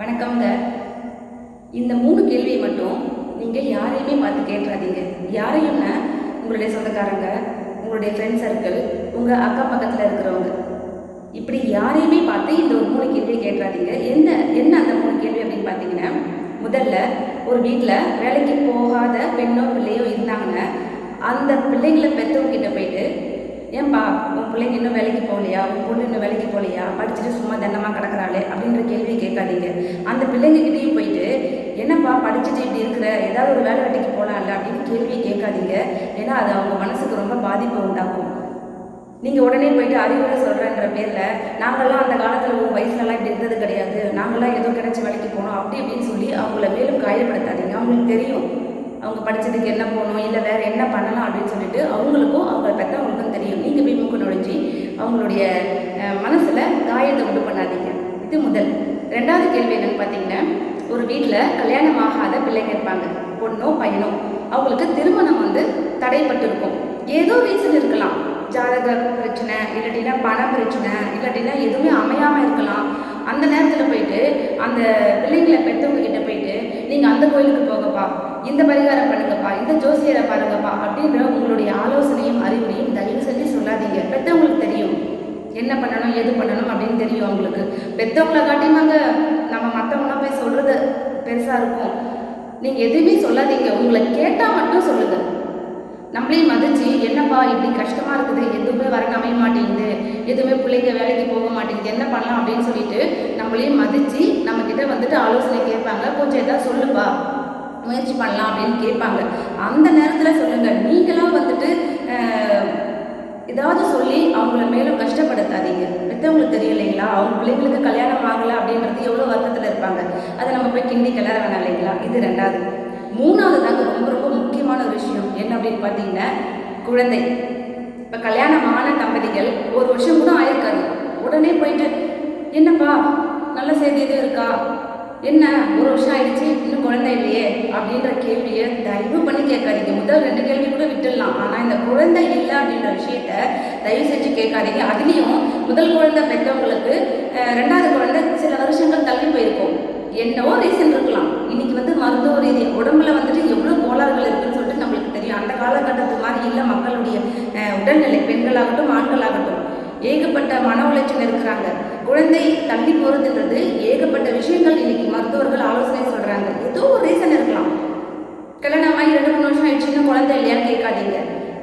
வணக்கம்ங்க. இந்த மூணு கேள்வியை மட்டும் நீங்கள் யாரையுமே பார்த்து கேட்டுறாதீங்க. யாரையும்னா உங்களுடைய சொந்தக்காரங்க உங்களுடைய ஃப்ரெண்ட் சர்க்கிள் உங்கள் அக்கம் பக்கத்தில் இருக்கிறவங்க. இப்படி யாரையுமே பார்த்து இந்த ஒரு மூணு கேள்வியை கேட்டுறாதீங்க. என்ன என்ன அந்த மூணு கேள்வி அப்படின்னு பார்த்தீங்கன்னா முதல்ல ஒரு வீட்டில் வேலைக்கு போகாத பெண்ணோ பிள்ளையோ இருந்தாங்கன்னா அந்த பிள்ளைங்களை பெற்றவங்க கிட்ட போயிட்டு ஏன்பா உன் பிள்ளைங்க இன்னும் வேலைக்கு போகலையா? உன் பொண்ணு இன்னும் வேலைக்கு போகலையா படிச்சுட்டு சும்மா தண்டமாக கிடக்குறாளே அப்படின்ற கேள்வி கேட்காதீங்க. அந்த பிள்ளைங்ககிட்டையும் போயிட்டு என்னப்பா படிச்சுட்டு இப்படி இருக்கிற? ஏதாவது ஒரு வேலை வெட்டிக்கு போகலாம்ல அப்படின்னு கேள்வியை கேட்காதீங்க. ஏன்னா அது அவங்க மனசுக்கு ரொம்ப பாதிப்பை உண்டாக்கும். நீங்கள் உடனே போயிட்டு அறிவுரை சொல்கிறேன்ற பேரில் நாங்கள்லாம் அந்த காலத்தில் உங்கள் வயசுலலாம் இப்படி இருந்தது கிடையாது. நாங்களாம் ஏதோ கிடைச்ச வேலைக்கு போனோம். அப்படி இப்படின்னு சொல்லி அவங்கள மேலும் காயப்படுத்தாதீங்க அவங்களுக்கு தெரியும் அவங்க படிச்சதுக்கு என்ன போகணும் இல்லை வேறு என்ன பண்ணலாம் அப்படின்னு சொல்லிட்டு அவங்களுக்கும் அவங்க பெற்றவங்களுக்கும் தெரியும். நீங்கள் போய் அவங்களுடைய மனசில் காயத்தை உண்டு பண்ணாதீங்க. இது முதல். ரெண்டாவது கேள்வி என்னன்னு பார்த்தீங்கன்னா ஒரு வீட்டில் கல்யாணம் ஆகாத பிள்ளைங்க இருப்பாங்க. பொண்ணோ பையனோ அவங்களுக்கு திருமணம் வந்து தடைப்பட்டிருக்கும். ஏதோ ரீசன் இருக்கலாம். ஜாதக பிரச்சனை இல்லாட்டினா பண பிரச்சனை இல்லாட்டினா எதுவுமே அமையாமல் இருக்கலாம். அந்த நேரத்தில் போயிட்டு அந்த பிள்ளைங்களை பெற்றவங்க கிட்ட போயிட்டு நீங்கள் அந்த கோயிலுக்கு போகப்பா இந்த பரிகாரம் பண்ணுங்கப்பா. இந்த ஜோசியரை பாருங்கப்பா. அப்படின்ற உங்களுடைய ஆலோசனையும் அறிவுரையும் தயவு செஞ்சு சொல்லாதீங்க பெற்றவங்களுக்கு தெரியும் என்ன பண்ணணும் எது பண்ணணும் அப்படின்னு தெரியும் அவங்களுக்கு. பெற்றவங்கள காட்டியுமாங்க நம்ம மற்றவங்களாம் போய் சொல்கிறது பெருசாக இருக்கும். நீங்கள் எதுவுமே சொல்லாதீங்க. உங்களை கேட்டால் மட்டும் சொல்லுங்கள் நம்மளையும் மதிச்சு என்னப்பா இப்படி கஷ்டமாக இருக்குது. எதுவுமே வரணும் அமைய மாட்டேங்குது. எதுவுமே பிள்ளைங்க வேலைக்கு போக மாட்டேங்குது. என்ன பண்ணலாம்? அப்படின்னு சொல்லிட்டு நம்மளையும் மதிச்சு நம்மக்கிட்ட வந்துட்டு ஆலோசனை கேட்பாங்க. கொஞ்சம் எதாவது சொல்லுப்பா. முயற்சி பண்ணலாம் அப்படின்னு கேட்பாங்க. அந்த நேரத்தில் சொல்லுங்கள் நீங்களாம் வந்துட்டு ஏதாவது சொல்லி அவங்கள மேலும் கஷ்டப்படுத்தாதீங்க. பெற்றவங்களுக்கு தெரியும் இல்லைங்களா? அவங்க பிள்ளைங்களுக்கு கல்யாணம் ஆகலை அப்படின்றது எவ்வளோ வருத்தத்தில் இருப்பாங்க. அதை நம்ம போய் கிண்டி கிளற வேணாம் இல்லைங்களா? இது ரெண்டாவது. மூணாவது தாங்க ரொம்ப ரொம்ப முக்கியமான ஒரு விஷயம். என்ன அப்படின்னு பார்த்தீங்கன்னா குழந்தை. இப்போ கல்யாணமான தம்பதிகள் ஒரு வருஷம் கூட ஆயிருக்காது. உடனே போயிட்டு என்னப்பா நல்ல செய்தி எதுவும் இருக்கா? என்ன ஒரு வருஷம் ஆயிடுச்சு இன்னும் குழந்தை இல்லையே? அப்படின்ற கேள்வியை தயவு பண்ணி கேட்காதீங்க. முதல் ரெண்டு கேள்வி கூட விட்டுடலாம். ஆனால் இந்த குழந்தை இல்லை அப்படின்ற கேட்காதீங்க. அதுலேயும் முதல் குழந்தை பெற்றவங்களுக்கு ரெண்டாவது குழந்தை சில வருஷங்கள் தள்ளி போயிருக்கும். என்னவோ ரீசன் இருக்கலாம். இன்னைக்கு வந்து மருத்துவ ரீதி உடம்புல வந்துட்டு எவ்வளோ கோளாறுகள் இருக்குன்னு சொல்லிட்டு நம்மளுக்கு தெரியும். அந்த காலகட்டத்து மாதிரி இல்லை மக்களுடைய உடல்நிலை. பெண்களாகட்டும் ஆண்களாகட்டும். ஏகப்பட்ட மன உளைச்சல் இருக்கிறாங்க. குழந்தை தள்ளி போகிறதுன்றது ஏகப்பட்ட விஷயங்கள் இன்னைக்கு மருத்துவர்கள் ஆலோசனை சொல்கிறாங்க ஏதோ ஒரு ரீசன் இருக்கலாம். கல்யாணம் ஆகி ரெண்டு மூணு வருஷம் ஆயிடுச்சுன்னா குழந்தை இல்லையான்னு கேட்காது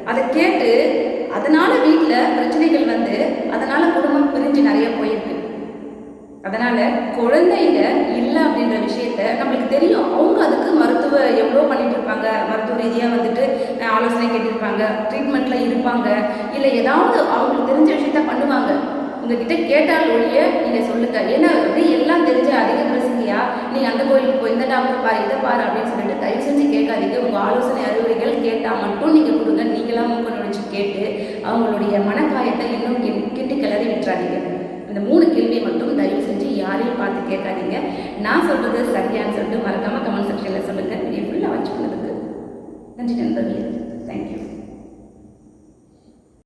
அதை கேட்டு அதனால வீட்டில் பிரச்சனைகள் வந்து அதனால குடும்பம் பிரிஞ்சு நிறைய போயிருக்கு. அதனால குழந்தைங்க இல்லை அப்படின்ற விஷயத்த நம்மளுக்கு தெரியும். அவங்க அதுக்கு மருத்துவ எவ்வளோ பண்ணிட்டு இருப்பாங்க? மருத்துவ ரீதியாக வந்துட்டு ஆலோசனை கேட்டிருப்பாங்க. ட்ரீட்மெண்ட்ல இருப்பாங்க. இல்லை ஏதாவது அவங்களுக்கு தெரிஞ்ச விஷயத்த பண்ணுவாங்க. உங்ககிட்ட கேட்டால் ஒழிய நீங்கள் சொல்லுங்க. ஏன்னா அப்படி எல்லாம் தெரிஞ்ச அதிக பிரசங்கியா நீங்கள் அந்த கோயிலுக்கு போய் இந்த டாக்டர் பாரு இதை பாரு அப்படின்னு சொல்லிட்டு தயவு செஞ்சு கேட்காதீங்க உங்கள் ஆலோசனை அறிவுரைகள் கேட்டால் மட்டும் நீங்கள் கொடுங்க நீங்களாம் மூக்க நுழைச்சு கேட்டு அவங்களுடைய மனக்காயத்தை இன்னும் கிட்டி கிளறி விட்டுறாதீங்க. இந்த மூணு கேள்வியை மட்டும் தயவு செஞ்சு யாரையும் பார்த்து கேட்காதீங்க. நான் சொல்கிறது சரியான்னு சொல்லிட்டு மறக்காமல் கமெண்ட் செக்ஷனில் சொல்லுங்கள் வீடியோ ஃபுல்லாக வச்சுக்கிறதுக்கு நன்றி நண்பர்கள்.